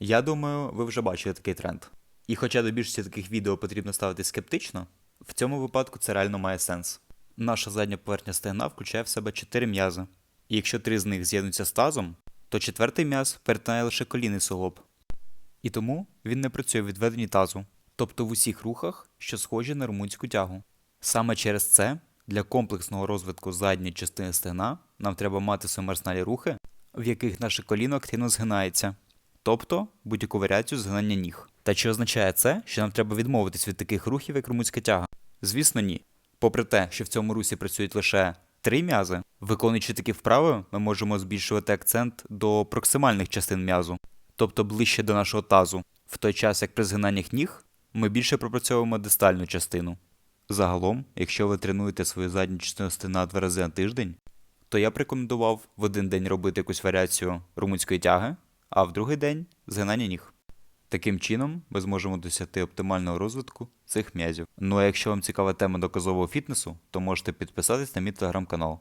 Я думаю, ви вже бачили такий тренд. І хоча до більшості таких відео потрібно ставити скептично, в цьому випадку це реально має сенс. Наша задня поверхня стегна включає в себе 4 м'язи, і якщо три з них з'єднуються з тазом, то четвертий м'яз перетинає лише колінний суглоб. І тому він не працює в відведенні тазу, тобто в усіх рухах, що схожі на румунську тягу. Саме через це для комплексного розвитку задньої частини стегна нам треба мати сумерсналі рухи, в яких наше коліно активно згинається, тобто будь-яку варіацію згинання ніг. Та чи означає це, що нам треба відмовитись від таких рухів, як румунська тяга? Звісно, ні. Попри те, що в цьому русі працюють лише три м'язи, виконуючи такі вправи, ми можемо збільшувати акцент до проксимальних частин м'язу, тобто ближче до нашого тазу, в той час як при згинаннях ніг ми більше пропрацьовуємо дистальну частину. Загалом, якщо ви тренуєте свою задню частину стегна два рази на тиждень, то я б рекомендував в один день робити якусь варіацію румунської тяги, а в другий день згинання ніг. Таким чином, ми зможемо досягти оптимального розвитку цих м'язів. Ну а якщо вам цікава тема доказового фітнесу, то можете підписатись на мій телеграм-канал.